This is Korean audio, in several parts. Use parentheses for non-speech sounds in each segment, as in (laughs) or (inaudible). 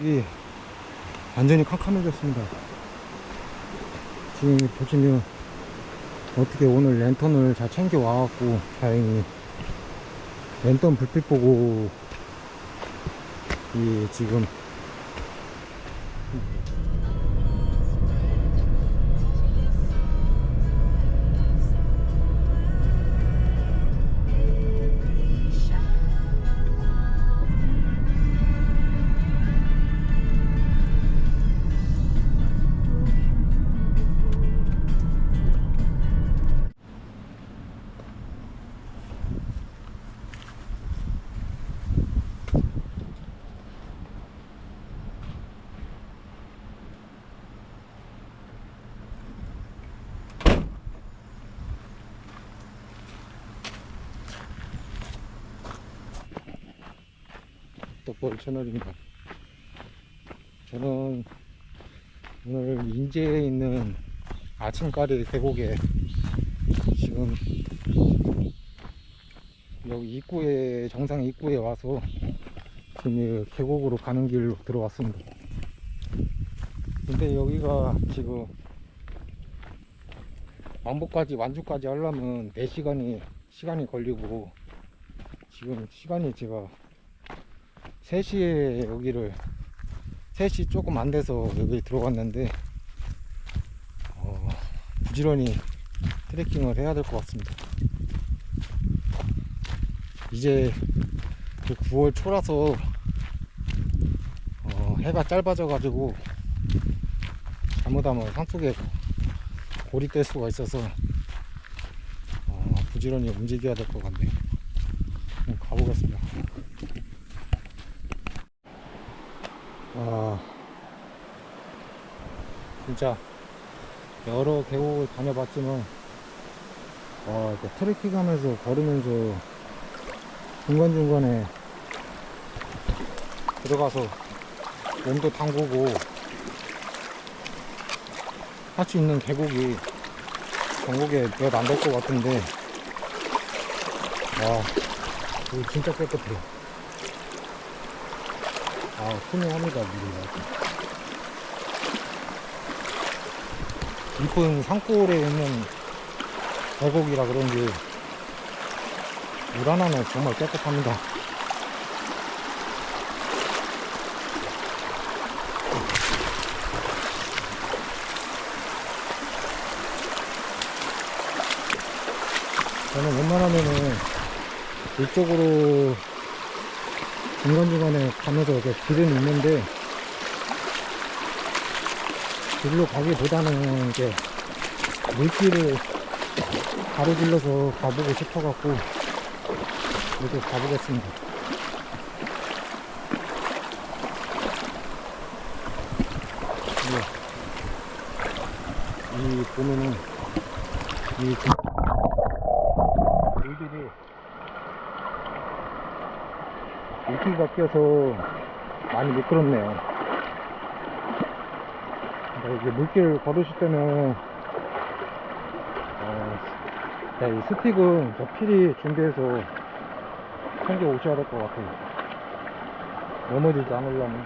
이 완전히 캄캄해졌습니다. 지금 보시면 어떻게 오늘 랜턴을 잘 챙겨 와갖고 다행히 랜턴 불빛 보고 이 지금 떡벌 채널입니다. 저는 오늘 인제에 있는 아침가리 계곡에 지금 여기 입구에 정상 입구에 와서 지금 이 계곡으로 가는 길로 들어왔습니다. 근데 여기가 지금 왕복까지 완주까지 하려면 4시간이 시간이 걸리고 지금 시간이 제가 3시에 여기를 3시 조금 안 돼서 여기 들어갔는데 어, 부지런히 트레킹을 해야 될 것 같습니다. 이제 9월 초라서 어, 해가 짧아져 가지고 잘못하면 산속에 고립될 수가 있어서 어, 부지런히 움직여야 될 것 같네요. 그럼 가보겠습니다. 아, 진짜 여러 계곡을 다녀봤지만 와, 이렇게 트레킹 하면서 걸으면서 중간중간에 들어가서 몸도 담그고 할 수 있는 계곡이 전국에 몇 안 될 것 같은데 와 여기 진짜 깨끗해요. 아 투명합니다 물이 깊은 산골에 있는 계곡이라 그런지 물 하나는 정말 깨끗합니다. 저는 웬만하면은 이쪽으로 중간중간에 가면서 이렇게 길은 있는데 길로 가기보다는 이제 물길을 가로질러서 가보고 싶어갖고 이렇게 가보겠습니다. 네. 이 보면은 이 금- 물들이 물기가 껴서 많이 미끄럽네요. 그러니까 이게 물길 걸으실 때는 어, 자, 이 스틱은 저 필히 준비해서 챙겨 오셔야 될 것 같아요. 넘어지지 않으려면.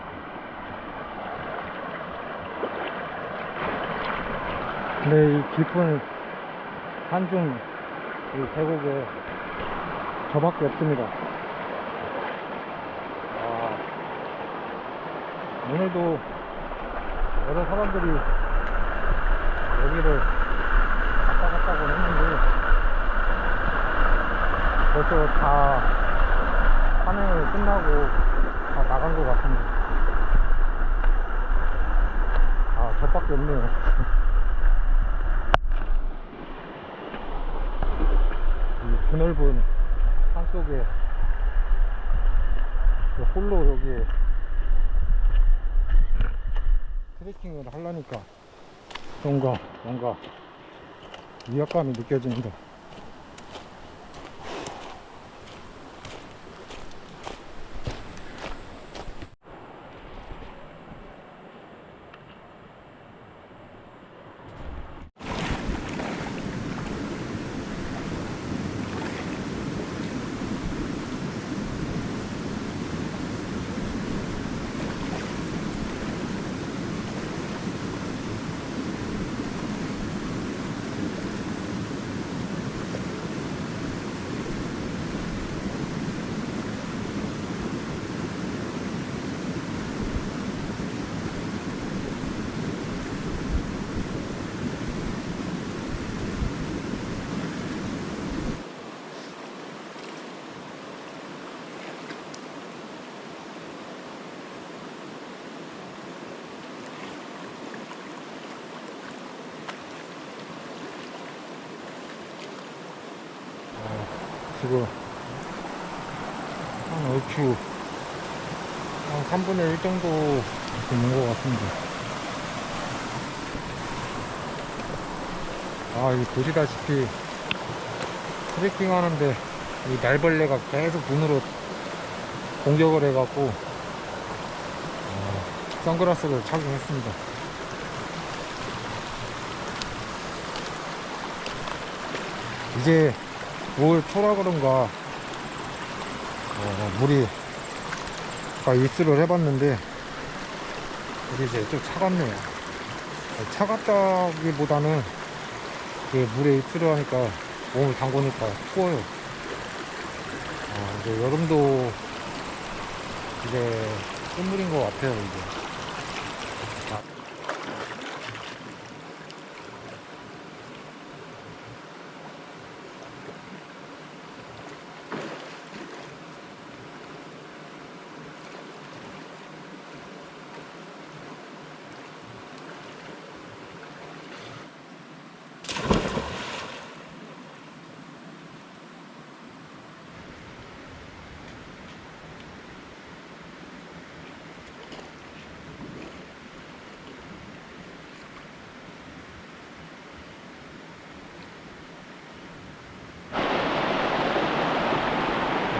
근데 이 깊은 산중 이 계곡에 저밖에 없습니다. 아, 오늘도 여러 사람들이 여기를 왔다 갔다고 했는데 벌써 다 산행을 끝나고 다 나간 것 같습니다. 아, 저밖에 없네요. (laughs) 이 드넓은 산 속에 그 홀로 여기에 트레킹을 하려니까 뭔가 뭔가 위압감이 느껴집니다. 지금 한 얼추 한 3분의 1 정도 있는 것 같습니다. 아, 이 보시다시피 트레킹 하는데 이 날벌레가 계속 눈으로 공격을 해갖고 어, 선글라스를 착용했습니다. 이제 5월 초라 그런가 어, 물이 아까 입수를 해봤는데 물이 이제 좀 차갑네요. 차갑다기보다는 그 물에 입수를 하니까 몸을 담그니까 추워요. 어, 이제 여름도 이제 끝물인 것 같아요, 이제. 아.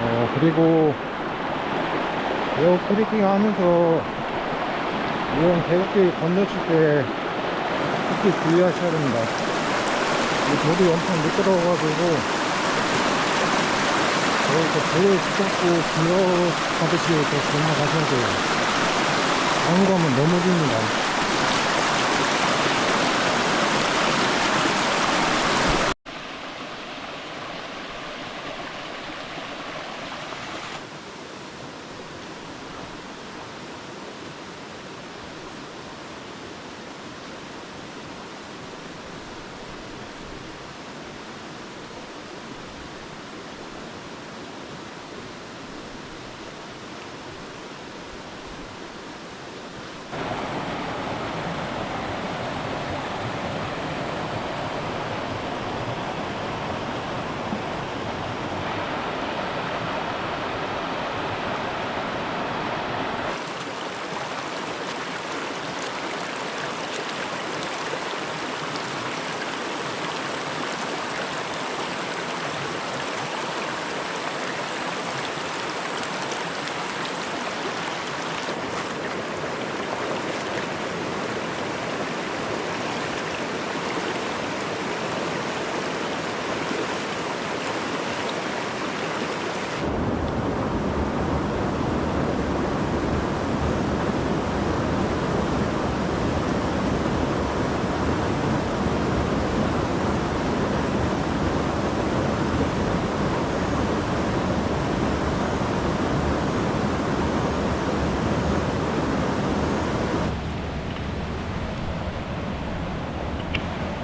어, 그리고 에어 트레킹 하면서 이런 계곡길 건너칠 때 특히 주의하셔야 됩니다. 이 돌이 엄청 미끄러워가지고 여기서 돌을 붙잡고 기어 가듯이 이렇게 건너가셔야 돼요. 안 가면 넘어집니다.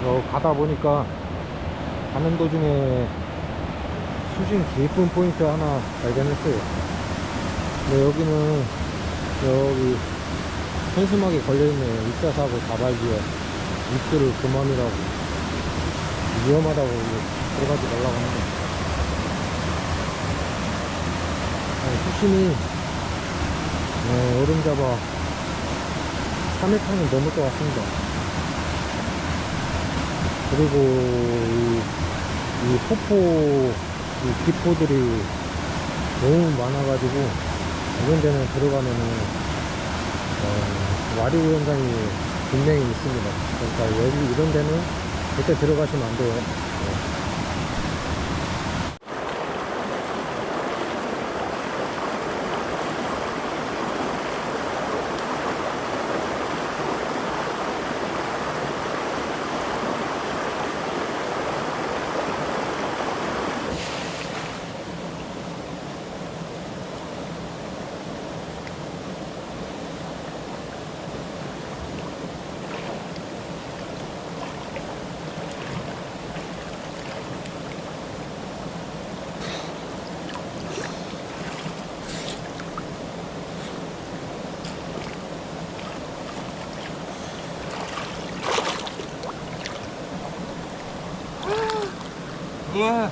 어, 가다 보니까 가는 도중에 수심 깊은 포인트 하나 발견했어요. 근데 여기는 여기 현수막에 걸려있네요. 입사사고 다발기에 입수를 그만이라고 위험하다고 들어가지 말라고 하는데 어, 수심이 어, 얼음 잡아 3m는 넘을 것 같습니다. 그리고 이, 이 폭포 이 기포들이 너무 많아가지고 이런 데는 들어가면은 어, 와류 현상이 분명히 있습니다. 그러니까 여기 이런 데는 절대 들어가시면 안 돼요. 우와.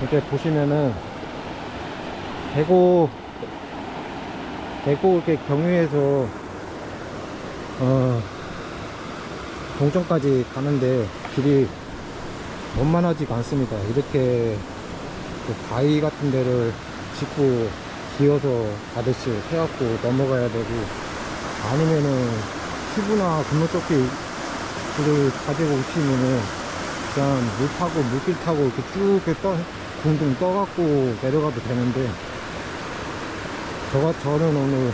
이렇게 보시면은 계곡 계곡 이렇게 경유해서 어 동점까지 가는데 길이 원만하지가 않습니다. 이렇게 그 바위 같은 데를 짚고 기어서 가듯이 해갖고 넘어가야 되고 아니면은 튜브나 분노조끼 를 가지고 오시면은 그냥 물 타고 물길 타고 이렇게 쭉 이렇게 떠, 둥둥 떠갖고 내려가도 되는데 저가 저는 오늘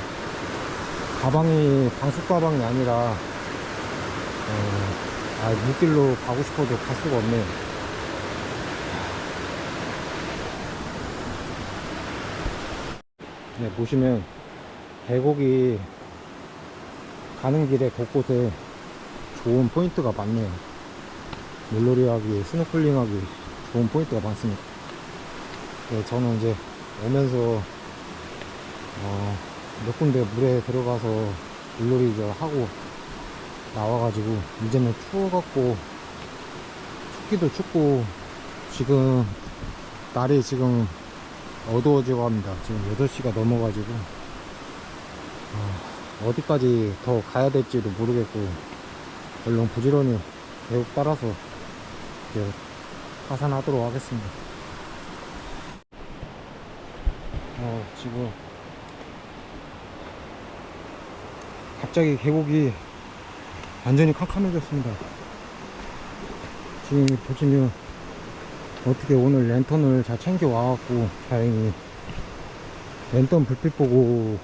가방이 방수 가방이 아니라 어, 아, 물길로 가고 싶어도 갈 수가 없네요. 네, 보시면 계곡이 가는 길에 곳곳에 좋은 포인트가 많네요. 물놀이 하기, 스노클링 하기 좋은 포인트가 많습니다. 네, 저는 이제 오면서 어, 몇 군데 물에 들어가서 물놀이 저 하고 나와가지고 이제는 추워갖고 춥기도 춥고 지금 날이 지금 어두워지고 합니다. 지금 8시가 넘어가지고 아, 어디까지 더 가야 될지도 모르겠고 얼른 부지런히 계곡 따라서 이제 하산하도록 하겠습니다. 어, 지금 갑자기 계곡이 완전히 캄캄해졌습니다. 지금 보시면 어떻게 오늘 랜턴을 잘 챙겨 와갖고 다행히 랜턴 불빛 보고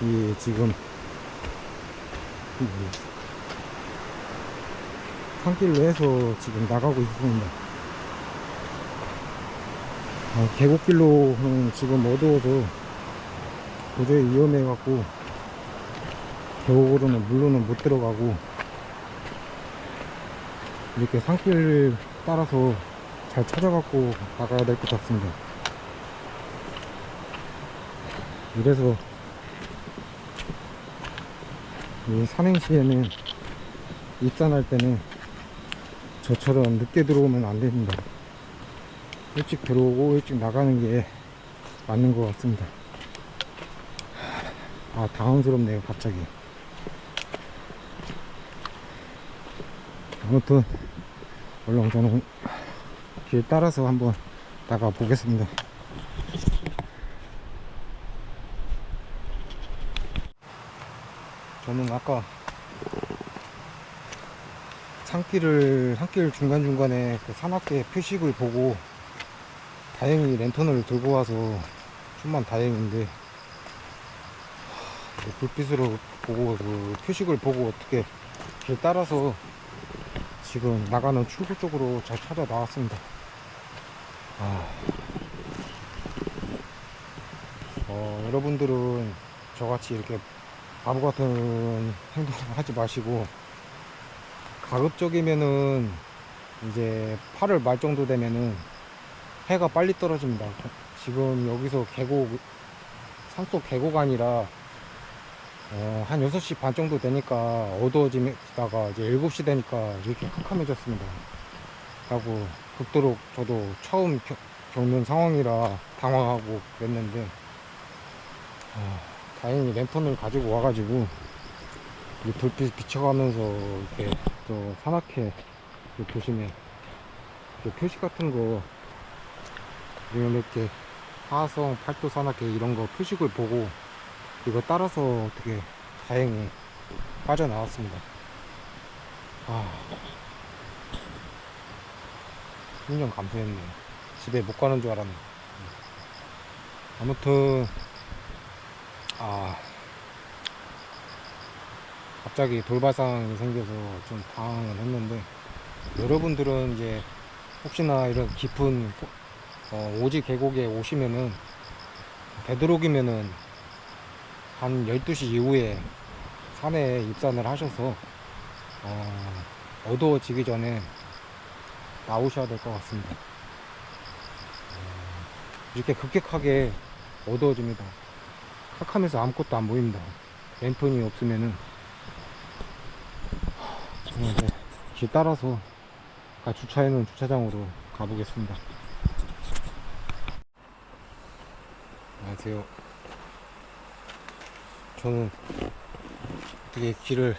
이 지금 이 산길로 해서 지금 나가고 있습니다. 아, 계곡길로는 지금 어두워서 도저히 위험해 갖고 계곡으로는 물로는 못 들어가고 이렇게 산길 따라서 잘 찾아갖고 나가야 될 것 같습니다. 이래서 이 산행시에는 입산할 때는 저처럼 늦게 들어오면 안 됩니다. 일찍 들어오고 일찍 나가는 게 맞는 것 같습니다. 아, 당황스럽네요, 갑자기. 아무튼, 얼른 저는 길 따라서 한번 나가 보겠습니다. 저는 아까 산길을 산길 중간중간에 그 산악회 표식을 보고 다행히 랜턴을 들고 와서 좀만 다행인데 하, 불빛으로 보고 그 표식을 보고 어떻게 길 따라서 지금 나가는 출구 쪽으로 잘 찾아 나왔습니다. 아, 어, 여러분들은 저같이 이렇게 바보 같은 행동을 하지 마시고 가급적이면은 이제 8월 말 정도 되면은 해가 빨리 떨어집니다. 지금 여기서 계곡 산속 계곡 아니라 어, 한 6시 반 정도 되니까 어두워지다가 이제 7시 되니까 이렇게 캄캄해졌습니다. 하고 극도로 저도 처음 겨- 겪는 상황이라 당황하고 그랬는데 아, 다행히 랜턴을 가지고 와가지고 이 불빛 비춰가면서 이렇게 저 산악회 보시면 표시 같은 거 이렇게 하성 팔도 산악회 이런 거 표식을 보고 이거 따라서 어떻게 다행히 빠져나왔습니다. 아, 1년 감수했네. 집에 못 가는 줄 알았네. 아무튼, 아, 갑자기 돌발 상황이 생겨서 좀 당황을 했는데, 여러분들은 이제 혹시나 이런 깊은 어, 오지 계곡에 오시면은, 되도록이면은 한 12시 이후에 산에 입산을 하셔서 어, 어두워지기 전에 나오셔야 될 것 같습니다. 어, 이렇게 급격하게 어두워집니다. 캄캄해서 아무것도 안 보입니다. 랜턴이 없으면은 이제 길 따라서 아까 주차해 놓은 주차장으로 가보겠습니다. 안녕하세요. 저는 어떻게 길을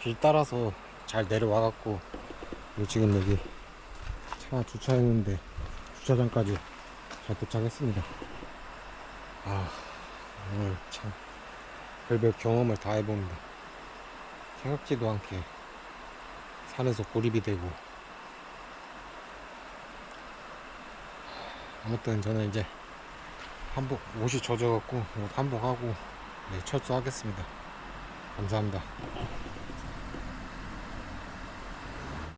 길 따라서 잘 내려와 갖고 지금 여기 차 주차했는데 주차장까지 잘 도착했습니다. 아 오늘 참 별별 경험을 다 해봅니다. 생각지도 않게. 산에서 고립이 되고 아무튼 저는 이제 한복 옷이 젖어갖고 옷 한복하고 네, 철수하겠습니다. 감사합니다.